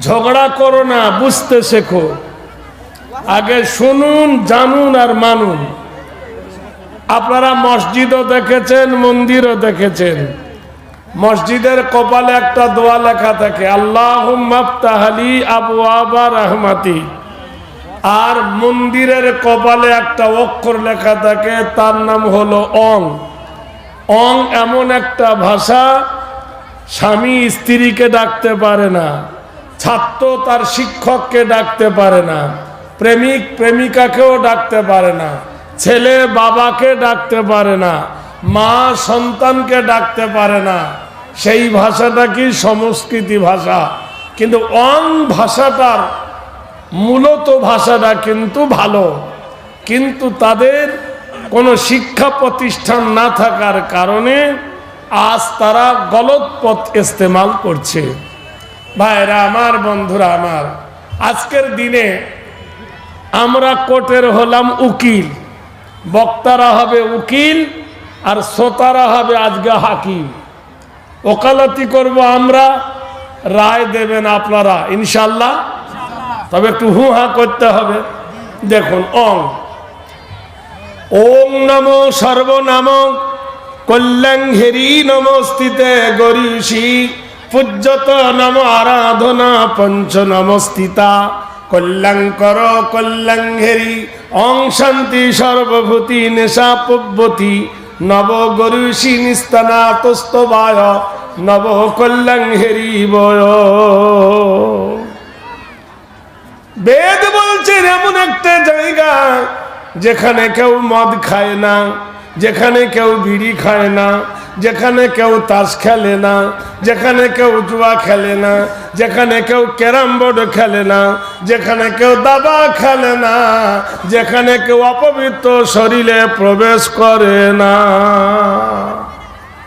ঝগড়া করো না, বুঝতে শেখো। আগে শুনুন, জানুন আর মানুন। আপনারা মসজিদও দেখেছেন, মন্দিরও দেখেছেন। মসজিদের কপালে একটা দোয়া লেখা থাকে আল্লাহ আবু আবা রহমাতি। আর মন্দিরের কপালে একটা অক্ষর লেখা থাকে, তার নাম হলো অং। অং এমন একটা ভাষা, স্বামী স্ত্রীকে ডাকতে পারে না। ছাত্র তার শিক্ষককে ডাকতে পারে না, প্রেমিক প্রেমিকাকেও ডাকতে পারে না, ছেলে বাবাকে ডাকতে পারে না, মা সন্তানকে ডাকতে পারে না। সেই ভাষাটা কি সংস্কৃতি ভাষা? কিন্তু অং ভাষাটার মূলত ভাষাটা কিন্তু ভালো। কিন্তু তাদের কোনো শিক্ষা প্রতিষ্ঠান না থাকার কারণে আজ তারা গলত পথ ইস্তেমাল করছে। ভাইরা, আমার বন্ধুরা, আমার। আজকের দিনে আমরা কোর্টের হলাম উকিল। বক্তারা হবে উকিল আর শ্রোতারা হবে আজকে হাকিম। ওকালতি করব আমরা, রায় দেবেন আপনারা, ইনশাল্লাহ। তবে একটু হু হা করতে হবে। দেখুন অং ওং নম সর্বনাম কল্যাণ হেরি নমস্তিতে গরিষি। পূজ্যত নম আরাধনা পঞ্চ নমস্তিতা। কল্যাঙ্কর কল্যাণ হেরি, অং শান্তি সর্বভূতি নেশা পব্বতী নব গরুষি নিস্তানা তস্তবায় নব কল্যাণ হেরি বয়। বেদ বলছেন এমন একটা জায়গা যেখানে কেউ মদ খায় না, যেখানে কেউ বিড়ি খায় না যেখানে কেউ তাস খেলে না, যেখানে কেউ জুয়া খেলে না, যেখানে কেউ ক্যারাম বোর্ড খেলে না, যেখানে কেউ দাবা খেলে না, যেখানে কেউ অপবিত্র শরীরে প্রবেশ করে না।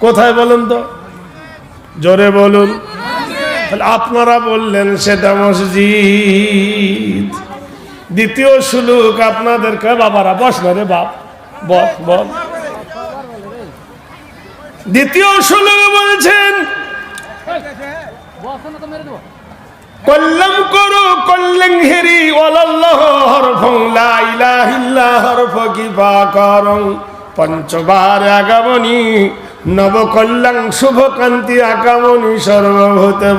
কোথায় বলুন তো? জোরে বলুন। তাহলে আপনারা বললেন সেটা মসজিদ। দ্বিতীয় সুলুক আপনাদেরকে, বাবারা, বস না রে বাপ। বস বল দ্বিতীয় সুলুক বলছেন, কল্যাণ করো, কল্যাণ হেরি ওলাল্লাহ হরফং লা ইলাহা ইল্লা কিফা করং। পঞ্চবার আগামনী নব কল্যাণ শুভ কান্তি আগামনী সর্বভূতে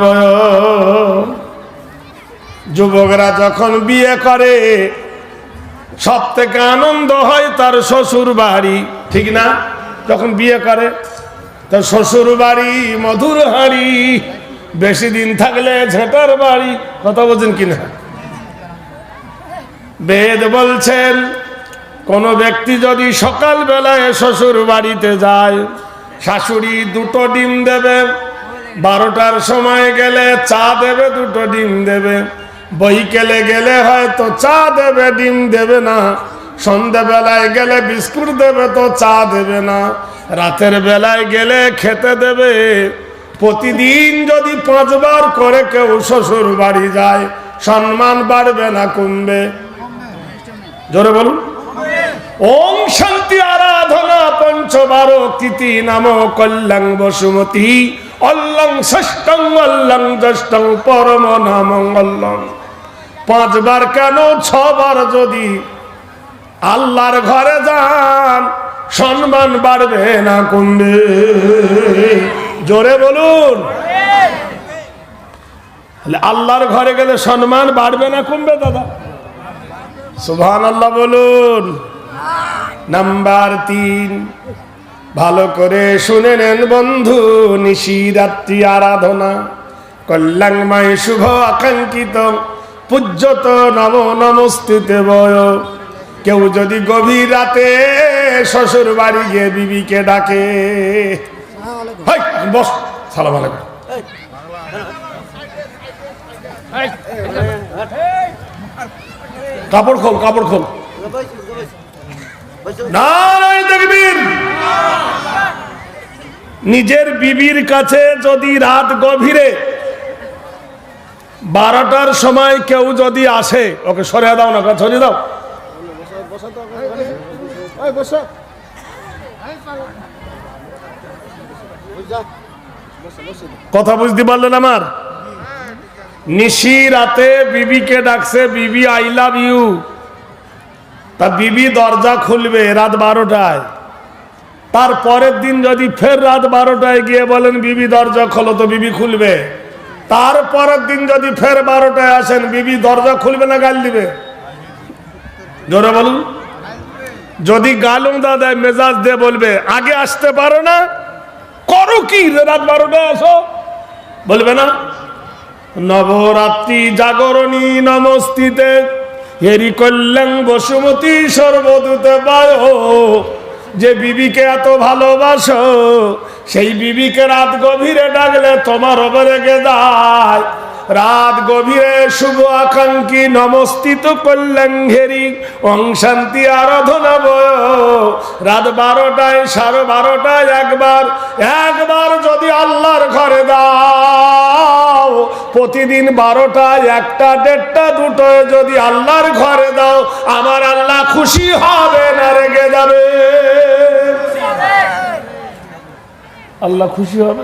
যুবকরা যখন বিয়ে করে সব থেকে আনন্দ হয় তার শ্বশুর বাড়ি ঠিক না? যখন বিয়ে করে তার শ্বশুর বাড়ি মধুর হাড়ি বেশি দিন থাকলে ঝেঁটার বাড়ি, কথা বলছেন কিনা বেদ বলছেন, কোন ব্যক্তি যদি সকাল বেলায় শ্বশুর বাড়িতে যায়, শাশুড়ি দুটো ডিম দেবে, বারোটার সময় গেলে চা দেবে, দুটো ডিম দেবে। বইকেলে গেলে হয়তো চা দেবে, ডিম দেবে না। সন্ধ্যেবেলায় গেলে বিস্কুট দেবে, তো চা দেবে না। রাতের বেলায় গেলে খেতে দেবে। প্রতিদিন যদি পাঁচবার করে কেউ শ্বশুর বাড়ি যায়, সম্মান বাড়বে না কমবে। জোরে বলুন। ওম শান্তি আরাধনা পঞ্চবার তিথি নাম কল্যাং বসুমতি। অল্লং ষষ্ঠং, অল্লং জ্যেষ্ঠং, পরম নাম অল্লং। পাঁচবার কেন? ছবার যদি আল্লাহর ঘরে যান সম্মান বাড়বে না কমবে জোরে বলুন। আল্লাহর ঘরে গেলে সম্মান বাড়বে না কমবে দাদা? সুভান আল্লাহ বলুন। নাম্বার তিন, ভালো করে শুনে নেন বন্ধু নিশিরাত্রি আরাধনা। কল্যাণময়, শুভ, আকাঙ্ক্ষিত, পূজ্যত নব নমস্তিতে বয়। কেউ যদি গভীর রাতে শ্বশুর বাড়ি গিয়ে বিবিকে ডাকে। বস সালাম আলাইকুম কাপড় খোল কাপড় খোল। নিজের বিবির কাছে যদি রাত গভীরে বারোটার সময় কেউ যদি আসে ওকে সরিয়ে দাও না সরিয়ে দাও। কথা বুঝতে পারলেন আমার? নিশি রাতে বিবিকে ডাকছে, বিবি আই লাভ ইউ তা বিবি দরজা খুলবে রাত বারোটায়। তার পরের দিন যদি ফের রাত বারোটায় গিয়ে বলেন, বিবি, দরজা খোলো তো বিবি খুলবে। তার পরের দিন যদি ফের বারোটায় আসেন, বিবি, দরজা খুলবে না, গাল দিবে। জোরে বলুন। যদি গালুম দাদায় মেজাজ দিয়ে বলবে, আগে আসতে পারো না, করো কি রাত বারোটায় আসো? বলবে না। নবরাত্রি জাগরণী নমস্তিতে, হেরি কল্যাণ বসুমতী সর্বদূতে বায় যে বিবিকে এত ভালোবাসো, সেই বিবিকে রাত গভীরে ডাকলে তোমার ওপরে গেদায়। রাত গভীরে শুভ আকাঙ্ক্ষী নমস্তিত কল্যাণ ঘেরি। অং শান্তি আরাধনা বয়। রাত বারোটায় সাড়ে বারোটায় একবার একবার যদি আল্লাহর ঘরে দাও প্রতিদিন বারোটায় একটা দেড়টা দুটোয় যদি আল্লাহর ঘরে দাও আমার আল্লাহ খুশি হবে না রেগে যাবে। আল্লাহ খুশি হবে?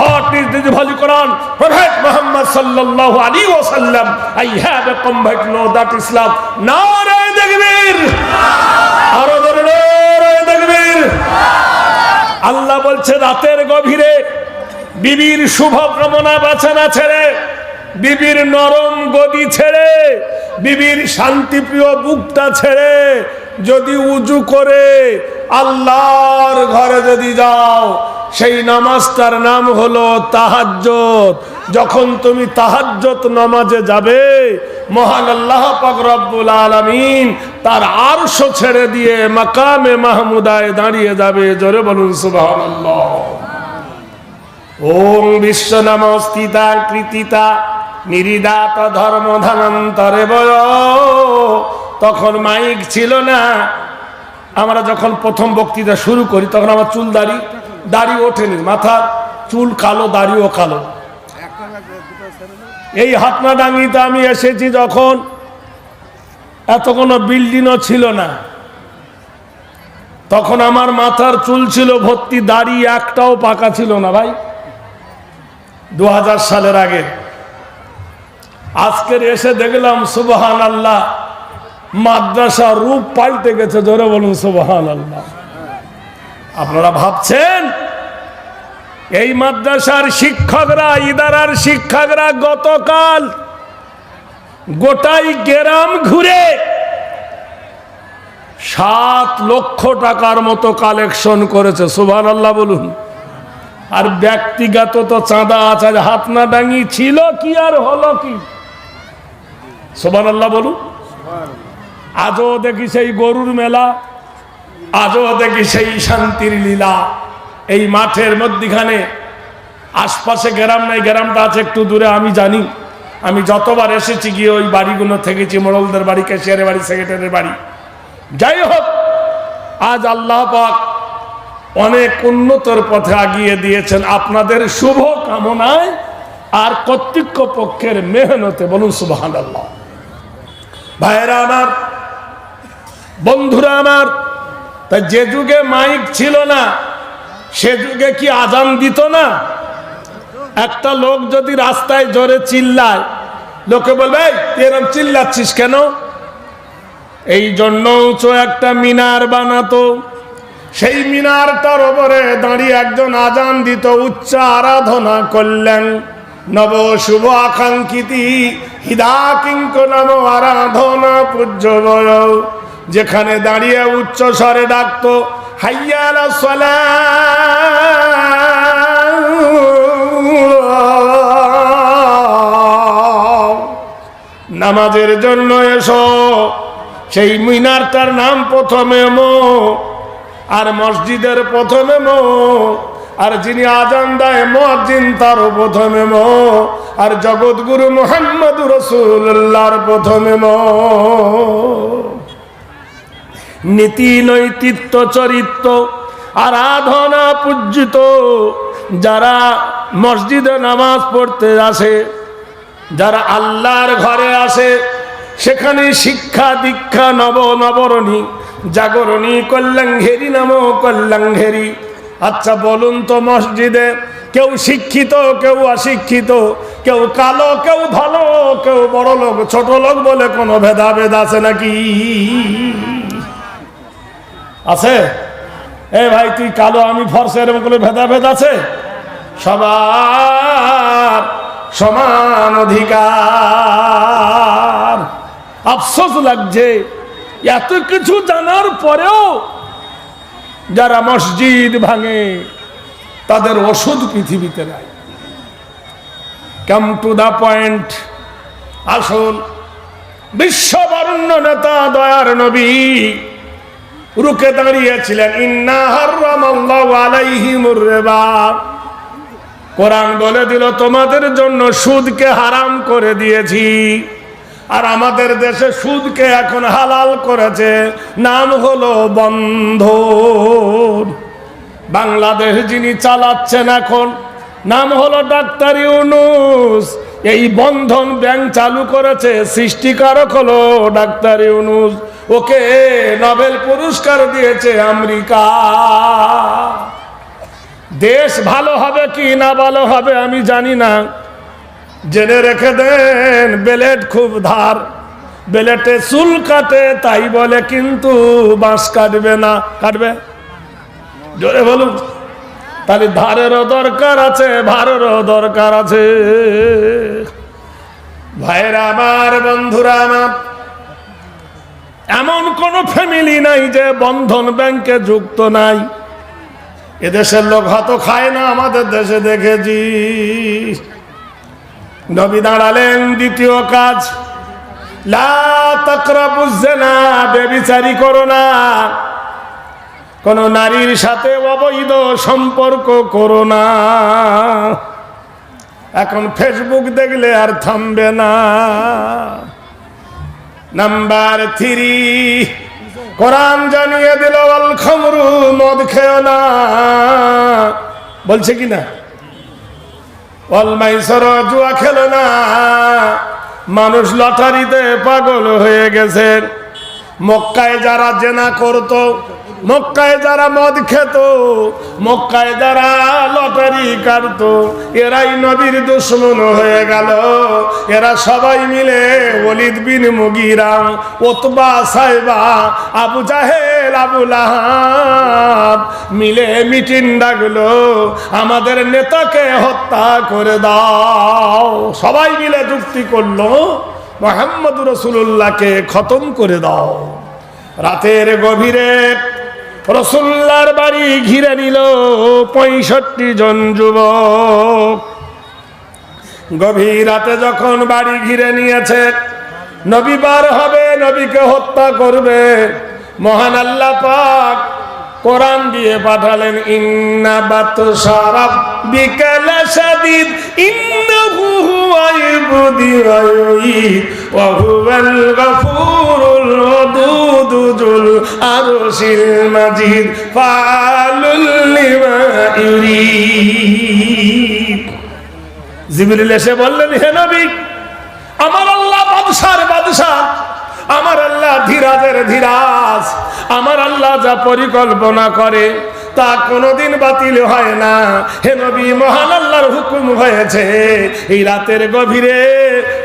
What is the Holy Quran Prophet Muhammad sallallahu alaihi wasallam I have a convert know that Islam নারে দেখবীর আরও ধরে নারে দেখবীর আল্লাহ বলছে রাতের গভীরে বিবির শুভ কামনা বাছানা ছেড়ে, বিবির নরম গদি ছেড়ে, বিবির শান্তিপ্রিয় বুকটা ছেড়ে, যদি উজু করে আল্লাহর ঘরে যদি যাও সেই নামাজটার নাম হলো তাহাজ্জত যখন তুমি তাহাজ্জত নামাজে যাবে, মহান আল্লাহ রব্বুল আলামিন তার আরশ ছেড়ে দিয়ে মাকামে মাহমুদায় দাঁড়িয়ে যাবে। জোরে বলুন, সুবহানাল্লাহ। ওম বিশ্ব নমস্তিতা, কৃতিতা, নিরিদাত ধর্ম ধানান্তরে তখন মাইক ছিল না। আমরা যখন প্রথম বক্তৃতা শুরু করি, তখন আমার চুল দাড়ি দাড়ি ওঠেনি মাথার চুল কালো, দাড়িও কালো। এই হাতনা ডাঙ্গিতে আমি এসেছি যখন এত কোনো বিল্ডিংও ছিল না। তখন আমার মাথার চুল ছিল ভর্তি, দাড়ি একটাও পাকা ছিল না ভাই। দু হাজার সালের আগে। আজকের এসে দেখলাম সুবহান আল্লাহ মাদ্রাসা রূপ পাল্টে গেছে ধরে বলুন সুবহান আল্লাহ আপনারা ভাবছেন? এই মাদ্রাসার শিক্ষকরা ইদারার শিক্ষকরা গতকাল গোটাই গ্রাম ঘুরে সাত লক্ষ টাকার মতো কালেকশন করেছে সুবহান আল্লাহ বলুন। আর ব্যক্তিগত তো চাঁদা আছে হাত না ডাঙি ছিল কি আর হলো কি? সোবান আল্লাহ বলুন আজও দেখি সেই গরুর মেলা আজও দেখি সেই শান্তির লীলা। এই মাঠের মধ্যিখানে আশপাশে গ্রাম নাই, গ্রামটা আছে একটু দূরে, আমি জানি। আমি যতবার এসেছি গিয়ে ওই বাড়িগুলো থেকেছি, মোড়লদের বাড়ি ক্যাশিয়ারের বাড়ি, সেক্রেটারির বাড়ি। যাই হোক, আজ আল্লাহ পাক অনেক উন্নতর পথে আগিয়ে দিয়েছেন আপনাদের শুভ কামনায় আর কর্তৃত্ব পক্ষের মেহনতে। বলুন সুবাহান আল্লাহ আমার, বন্ধুরা আমার তা যে যুগে মাইক ছিল না, সে যুগে কি আজান দিত না? একটা লোক যদি রাস্তায় জোরে চিল্লায়, লোকে বলবে এরম চিল্লাচ্ছিস কেন? এই জন্য উঁচু একটা মিনার বানাতো। সেই মিনারটার ওপরে দাঁড়িয়ে একজন আজান দিত, উচ্চ আরাধনা করলেন। নব শুভ আকাঙ্ক্ষিতি হিদা কিঙ্ক নব আরাধনা পূজ্য বয়। যেখানে দাঁড়িয়ে উচ্চ স্বরে ডাকতো, হাইয়াল নামাজের জন্য এসো, সেই মিনারটার নাম প্রথমে মো, আর মসজিদের প্রথমে মো, আর যিনি আজান দেয় মসজিদ তার প্রথমে মো, আর জগৎগুরু মোহাম্মদ রসুল্লাহর প্রথমে মো। নীতি, নৈতিত্ব, চরিত্র, আরাধনা পূজিত যারা মসজিদে নামাজ পড়তে আসে, যারা আল্লাহর ঘরে আসে, সেখানে শিক্ষা, দীক্ষা, নব, নবরণী, জাগরণী কল্যাঙ্ঘেরি নাম কল্যাঙ্ঘেরি আচ্ছা বলুন তো মসজিদে কেউ শিক্ষিত, কেউ অশিক্ষিত, কেউ কালো, কেউ ভালো, কেউ বড় লোক ছোট লোক বলে কোনো ভেদাভেদ আছে নাকি? আছে? এ ভাই, তুই কালো আমি ফর্সা এরকম কোনো ভেদাভেদ আছে? সবার সমান অধিকার। আফসোস লাগছে, এত কিছু জানার পরেও যারা মসজিদ ভাঙে, তাদের ওষুধ পৃথিবীতে নাই। কাম টু দা পয়েন্ট আসল বিশ্ববরণ্য নেতা, দয়ার নবী রুকে দাঁড়িয়েছিলেন। কোরআন বলে দিল, তোমাদের জন্য সুদকে হারাম করে দিয়েছি। আর আমাদের দেশে সুদকে এখন হালাল করেছে। নাম হলো বন্ধ বাংলাদেশ যিনি চালাচ্ছেন এখন, নাম হলো ডাক্তার ইউনুস। এই বন্ধন ব্যাংক চালু করেছে, সৃষ্টিকারক হলো ডাক্তার ইউনুস। ওকে নোবেল পুরস্কার দিয়েছে আমেরিকা। দেশ ভালো হবে কি না ভালো হবে আমি জানি না। জেনে রেখে দেন বেলেট খুব ধার। বেলেটে চুল কাটে, তাই বলে কিন্তু বাঁশ কাটবে না। কাটবে? জোরে বলুন। তাহলে ধারেরও দরকার আছে, ভারেরও দরকার আছে। ভাইরা আমার, বন্ধুরা আমার এমন কোন ফ্যামিলি নাই যে বন্ধন ব্যাংকে যুক্ত নাই। এদেশের লোক হয়তো খায় না, আমাদের দেশে দেখেছি। নবী দাঁড়ালেন দ্বিতীয় কাজ। জেনা বেবিচারি করো না। কোন নারীর সাথে অবৈধ সম্পর্ক করো না। এখন ফেসবুক দেখলে আর থামবে না। Number three. কোরআন জানিয়ে দিল অল খমরু, মদ খেও না। বলছে কি না অল মাইসর, জুয়া খেলো না। মানুষ লটারিতে পাগল হয়ে গেছে। মক্কায় যারা জেনা করতো মক্কায় যারা মদ খেত, মক্কায় যারা লটারি কাটত, এরাই নবীর দুশ্মন হয়ে গেল। এরা সবাই মিলে ওলিদ বিন মুগিরা, ওতবা সাহেবা আবু জাহেল, আবু লাহাব মিলে মিটিং ডাকলো, আমাদের নেতাকে হত্যা করে দাও। সবাই মিলে যুক্তি করল, মোহাম্মদ রসুল্লাহকে খতম করে দাও। রাতের গভীরে রসুল্লার বাড়ি ঘিরে নিল পঁয়ষট্টি জন যুবক। গভীর রাতে যখন বাড়ি ঘিরে নিয়েছে, নবী বার হবে, নবীকে হত্যা করবে। মহান আল্লাহ পাক কোরআন দিয়ে পাঠালেন, ইন্না বাতশা রাব্বিকা শাদীদ ইন্নাহু হুয়াল বুদি ওয়া হুয়াল গফুরুল ওয়াদুদ মাজিদ জিবরিল এসে বললেন, হে নবী, আমার আল্লাহ বাদশার আমার আল্লাহ ধীরাজের ধীরাজ, আমার আল্লাহ যা পরিকল্পনা করে তা কোনোদিন বাতিল হয় না। হে নবী, মহান আল্লাহর হুকুম হয়েছে, এই রাতের গভীরে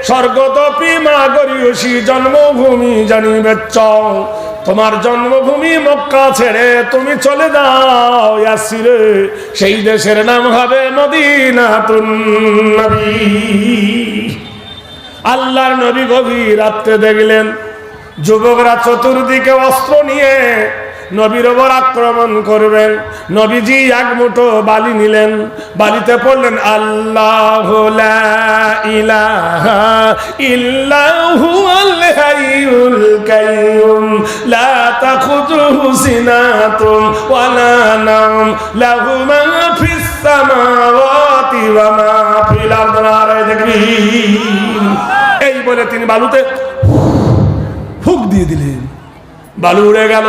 স্বর্গতপি মা গরিয়সী জন্মভূমি জানিবে চও তোমার জন্মভূমি মক্কা ছেড়ে তুমি চলে যাও ইয়াসিরে। সেই দেশের নাম হবে মদিনাতুন নবী। আল্লাহর নবী গভীর রাত্রে দেখলেন, যুবকরা চতুর্দিকে অস্ত্র নিয়ে নবীর ওপর আক্রমণ করবেন। নবীজি এক মুঠো বালি নিলেন, বালিতে পড়লেন, আল্লাহ ইলাহা ইল্লাহু আল হাইয়ুল কাইয়ুম। লা তাখুযুহু সিনাতুম ওয়ালা নাওম লাহু মা ফিস সামাওয়াতি ওয়া মা ফিল আরদি নারায়ে তাকবীর এই বলে তিনি বালুতে ফুক দিয়ে দিলেন বালু উড়ে গেল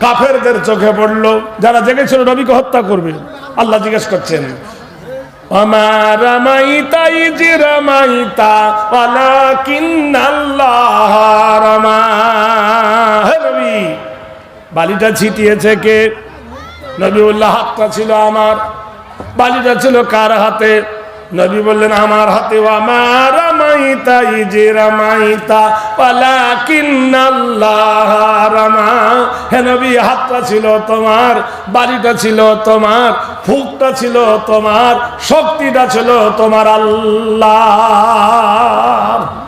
কাফেরদের চোখে পড়লো যারা জেগেছিল নবীকে হত্যা করবে আল্লাহ জিজ্ঞেস করছেন وما رميت إذ رميت ولكن الله বালিটা ছিটিয়েছে কে? নবীউল্লাহ হাতটা ছিল আমার। বালিটা ছিল কার হাতে? নবী বললেন, আমার হাতে। আমার রামাইতা ইজে রামাইতা পালাকিন্নাল্লাহ রামা। হে নবী, হাতটা ছিল তোমার বাড়িটা ছিল তোমার, ফুকটা ছিল তোমার, শক্তিটা ছিল তোমার আল্লাহ।